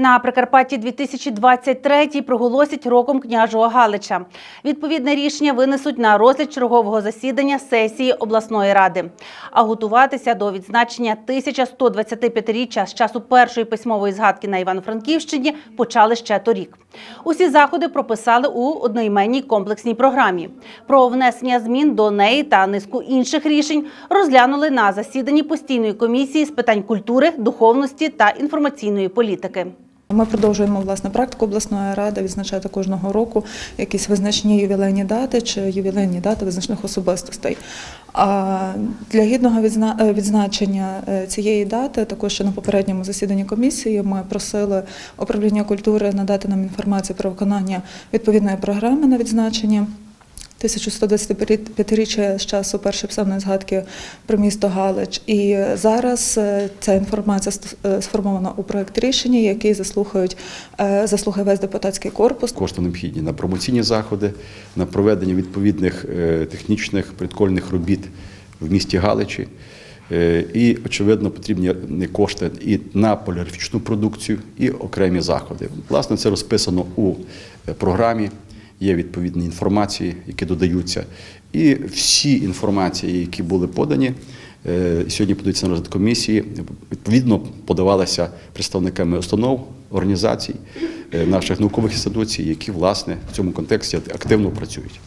На Прикарпатті 2023 проголосять роком княжого Галича. Відповідне рішення винесуть на розгляд чергового засідання сесії обласної ради. А готуватися до відзначення 1125-річчя з часу першої письмової згадки на Івано-Франківщині почали ще торік. Усі заходи прописали у одноіменній комплексній програмі. Про внесення змін до неї та низку інших рішень розглянули на засіданні постійної комісії з питань культури, духовності та інформаційної політики. Ми продовжуємо власне практику обласної ради відзначати кожного року якісь визначні ювілейні дати чи ювілейні дати визначних особистостей. А для гідного е, відзначення е, цієї дати, також ще на попередньому засіданні комісії, ми просили управління культури надати нам інформацію про виконання відповідної програми на відзначення. 1125-річчя з часу першої писемної згадки про місто Галич. І зараз е, ця інформація е, сформована у проект рішення, який заслухають е, заслухає весь депутатський корпус. Кошти необхідні на промоційні заходи, на проведення відповідних технічних предкольних робіт в місті Галичі. І, очевидно, потрібні кошти і на поліграфічну продукцію, і окремі заходи. Власне, це розписано у програмі. Є відповідні інформації, які додаються. І всі інформації, які були подані, е, сьогодні подаються на розгляд комісії, відповідно подавалися представниками установ, організацій, е, наших наукових інституцій, які власне в цьому контексті активно працюють.